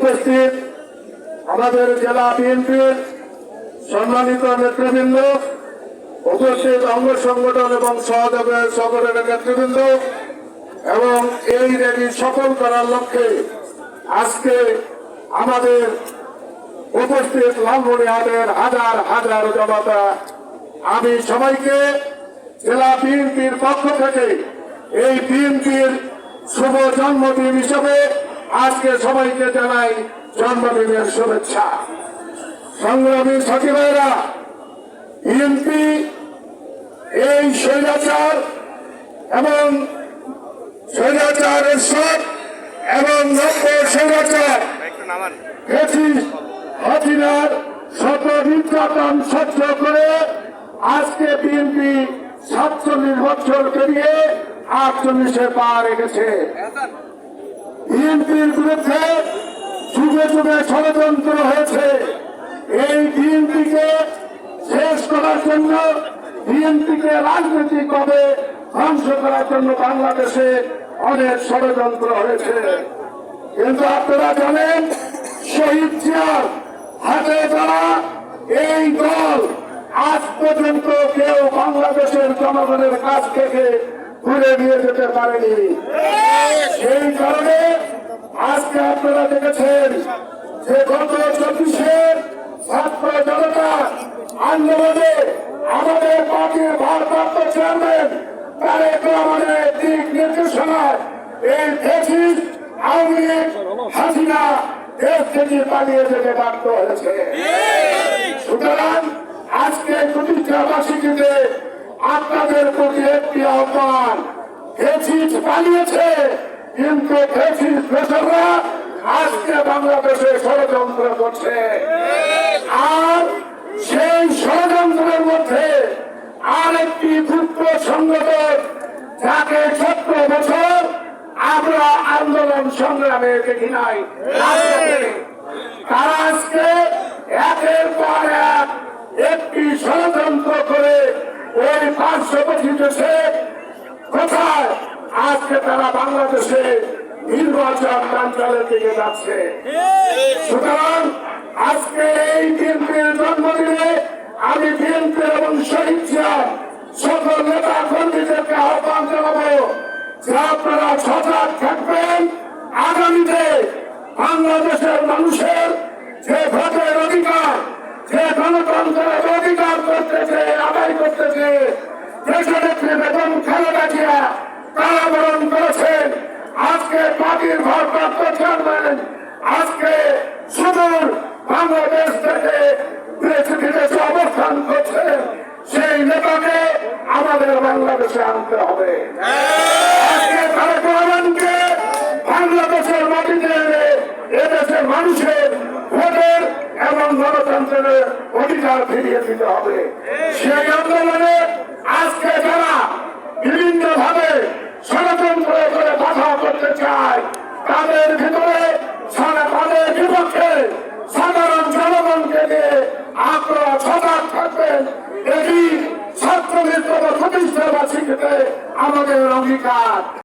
উপস্থিত আমাদের জেলা বিএনপির সম্মানিত নেতৃবৃন্দ, উপস্থিত অঙ্গ সংগঠন এবং সহযোগের সংগঠনের নেতৃবৃন্দ এবং এই র্যালি সফল করার লক্ষ্যে আজকে আমাদের উপস্থিত লালমনিহাটের হাজার হাজার জনতা, আমি সবাইকে জেলা বিএনপির পক্ষ থেকে এই বিএনপির শুভ জন্মদিন হিসেবে আজকে সবাইকে জানাই জন্মদিনের শুভেচ্ছা। সংগ্রামী সচিবেরা বিএনপি এই স্বৈরাচার এবং স্বৈরাচারের সব এবং নব্য স্বৈরাচার হাসিনার শত নির্যাতন সহ্য করে আজকে বিএনপি সাতচল্লিশ বছর পেরিয়ে আটচল্লিশে পা রেখেছে। বিএনপির বিরুদ্ধে যুগে যুগে ষড়যন্ত্র হয়েছে। এই বিএনপিকে শেষ করার জন্য, বিএনপিকে রাজনৈতিকভাবে ধ্বংস করার জন্য বাংলাদেশে অনেক ষড়যন্ত্র হয়েছে। কিন্তু আপনারা জানেন, শহীদ জিয়ার হাতে যারা এই দল আজ পর্যন্ত কেউ বাংলাদেশের জনগণের কাছ থেকে ঘুরে নিয়ে যেতে পারেনি। সেই কারণে আজকে আপনারা দেখেছেন যে গত চব্বিশের ছাত্র জনতা আন্দোলনে আমাদের পার্টির ভারপ্রাপ্ত চেয়ারম্যান তারেক দিক নির্দেশনায় এই আওয়ামী হয়েছে। সুতরাং আজকে প্রতিষ্ঠা আপনাদের প্রতি একটি আহ্বান। ফেসিস পালিয়েছে, কিন্তু ফেসিস দেশরা আজকে বাংলাদেশে ষড়যন্ত্র করছে। আর সেই ষড়যন্ত্রের মধ্যে আরেকটি গুপ্ত সংগঠন যাকে সত্তর বছর আমরা আন্দোলন সংগ্রামে দেখি নাই তারা আজকে একের পর এক একটি ষড়যন্ত্র করে ওই পার্শ্ববর্তী দেশে কোথায়? আজকে তারা বাংলাদেশে নির্বাচন কাঞ্চালের দিকে যাচ্ছে। সুতরাং আজকে এই বিএনপির জন্মদিনে আমি বিএনপি এবং শহীদ জিয়ার সকল নেতা কর্মীদেরকে আহ্বান জানাব যে আপনারা সজাগ থাকবেন। আগামীতে বাংলাদেশের মানুষের যে ভোটের অধিকার, যে গণতন্ত্রের করতেছে, আদায় করতেছে। একটি বেতন খালেদা জিয়া কারাবরণ করেছেন। আজকে পার্টির ভারপ্রাপ্ত চেয়ারম্যান, আজকে সুদূর বাংলাদেশ থেকে দেশে বিদেশে অবস্থান করছে, সেই নেতাকে আমাদের বাংলাদেশে আনতে হবে। আজকে গণতন্ত্রের অধিকার ফিরিয়ে দিতে হবে। সেই আন্দোলনে আজকে যারা বিভিন্ন ভাবে ষড়যন্ত্র করে বাধা করতে চায়, তাদের ভিতরে তাদের বিপক্ষে সাধারণ জনগণকে নিয়ে আপনারা সজাগ থাকবেন। এটি ছাত্র মিত্র প্রতিষ্ঠা বার্ষিকীতে আমাদের অঙ্গীকার।